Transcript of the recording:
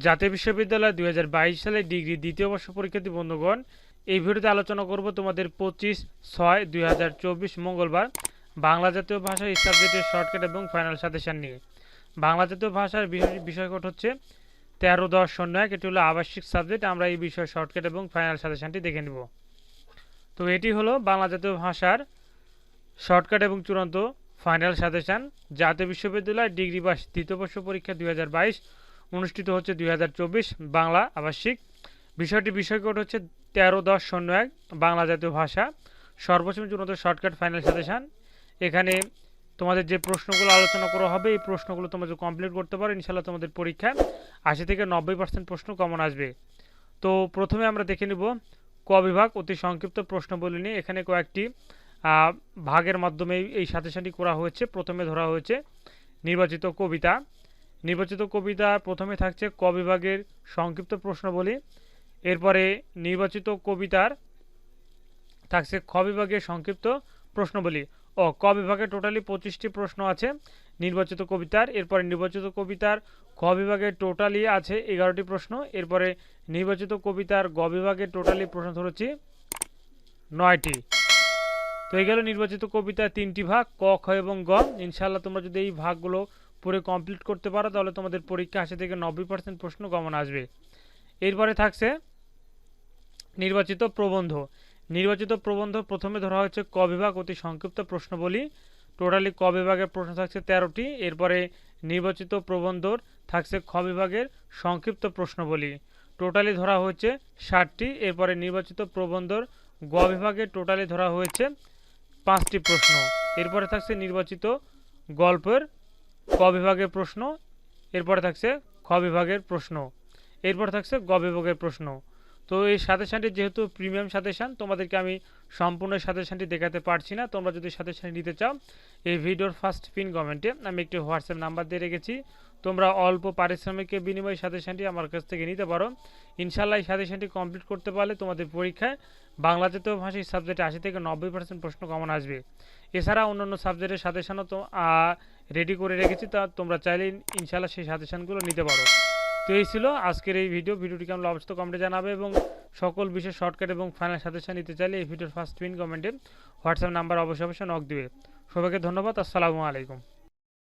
জাতীয় বিশ্ববিদ্যালয় দুই হাজার বাইশ সালে ডিগ্রি দ্বিতীয় বর্ষ পরীক্ষার্থী বন্ধুগণ, এই ভিডিওতে আলোচনা করব তোমাদের পঁচিশ ছয় দুই মঙ্গলবার বাংলা জাতীয় ভাষা সাবজেক্টের শর্টকাট এবং ফাইনাল সাজেশন নিয়ে। বাংলা জাতীয় ভাষার বিষয়- বিষয়কট হচ্ছে তেরো, দশ, শূন্য, এক, এটি হলো আবাসিক সাবজেক্ট। আমরা এই বিষয়ে শর্টকাট এবং ফাইনাল সাজেশনটি দেখে নিব। তো এটি হলো বাংলা জাতীয় ভাষার শর্টকাট এবং চূড়ান্ত ফাইনাল সাজেশন। জাতীয় বিশ্ববিদ্যালয় ডিগ্রি বা দ্বিতীয় বর্ষ পরীক্ষা দুই হাজার বাইশ অনুষ্ঠিত হচ্ছে দুই হাজার চব্বিশ বাংলা আবাসিক। বিষয়টি বিষয়কট হচ্ছে তেরো দশ শূন্য এক বাংলা জাতীয় ভাষা। সর্বোচ্চ চূড়ান্ত শর্টকাট ফাইনাল সাজেশান। এখানে তোমাদের যে প্রশ্নগুলো আলোচনা করা হবে, এই প্রশ্নগুলো যদি কমপ্লিট করতে পারো ইনশাল্লাহ তোমাদের পরীক্ষা আশি থেকে নব্বই পার্সেন্ট প্রশ্ন কমন আসবে। তো প্রথমে আমরা দেখে নিব ক বিভাগ অতি সংক্ষিপ্ত প্রশ্নবলী নিয়ে। এখানে কয়েকটি ভাগের মাধ্যমে এই সাজেশনটি করা হয়েছে। প্রথমে ধরা হয়েছে নির্বাচিত কবিতা। নির্বাচিত কবিতা প্রথমে থাকছে ক বিভাগের সংক্ষিপ্ত প্রশ্নবলী এরপরে নির্বাচিত কবিতার থাকছে খ বিভাগের সংক্ষিপ্ত প্রশ্নবলী ও ক বিভাগে টোটালি পঁচিশটি প্রশ্ন আছে নির্বাচিত কবিতার। এরপরে নির্বাচিত কবিতার খ বিভাগে টোটালি আছে এগারোটি প্রশ্ন। এরপরে নির্বাচিত কবিতার গ বিভাগে টোটালি প্রশ্ন ধরেছি নয়টি। তো এই গেল নির্বাচিত কবিতার তিনটি ভাগ, ক, খ এবং গ। ইনশাল্লাহ তোমরা যদি এই ভাগগুলো পুরো কমপ্লিট করতে পারো, তাহলে তোমাদের পরীক্ষা আশি থেকে নব্বই পার্সেন্ট প্রশ্ন কমন আসবে। এরপরে থাকছে নির্বাচিত প্রবন্ধ। নির্বাচিত প্রবন্ধ প্রথমে ধরা হচ্ছে ক বিভাগ, অতি সংক্ষিপ্ত প্রশ্নবলী। টোটালি ক বিভাগের প্রশ্ন থাকছে তেরোটি। এরপরে নির্বাচিত প্রবন্ধর থাকছে খ বিভাগের সংক্ষিপ্ত প্রশ্নবলী। টোটালি ধরা হচ্ছে ষাটটি। এরপরে নির্বাচিত প্রবন্ধর গ বিভাগে টোটালি ধরা হয়েছে পাঁচটি প্রশ্ন। এরপরে থাকছে নির্বাচিত গল্পের ক বিভাগের প্রশ্ন, এরপরে থাকছে খ বিভাগের প্রশ্ন, এরপর থাকছে গ বিভাগের প্রশ্ন। তো এই সাজেশানটি যেহেতু প্রিমিয়াম সাজেশান, তোমাদেরকে আমি সম্পূর্ণ সাজেশানটি দেখাতে পারছি না। তোমরা যদি সাজেশান নিতে চাও, এই ভিডিওর ফার্স্ট পিন কমেন্টে আমি একটি হোয়াটসঅ্যাপ নাম্বার দিয়ে রেখেছি। তোমরা অল্প পারিশ্রমিকের বিনিময়ে সাজেশানটি আমার কাছ থেকে নিতে পারো। ইনশাল্লাহ এই সাজেশানটি কমপ্লিট করতে পারলে তোমাদের পরীক্ষায় বাংলা জাতীয় ভাষায় সাবজেক্টে আশি থেকে নব্বই পার্সেন্ট প্রশ্ন কমন আসবে। এছাড়া অন্যান্য সাবজেক্টের সাজেশনও তো রেডি করে রেখেছি, তা তোমরা চাইলে ইনশাল্লাহ সেই সাজেশানগুলো নিতে পারো। তো এই ছিল আজকের এই ভিডিও ভিডিওটি কেমন অবস্থা কমেন্টে জানাবে এবং সকল বিষয়ে শর্টকাট এবং ফাইনাল সাজেশান নিতে চাইলে এই ভিডিওর ফার্স্ট পিন কমেন্টে হোয়াটসঅ্যাপ নাম্বার অবশ্যই অবশ্যই নক দিবে। সবাইকে ধন্যবাদ, আসসালামু আলাইকুম।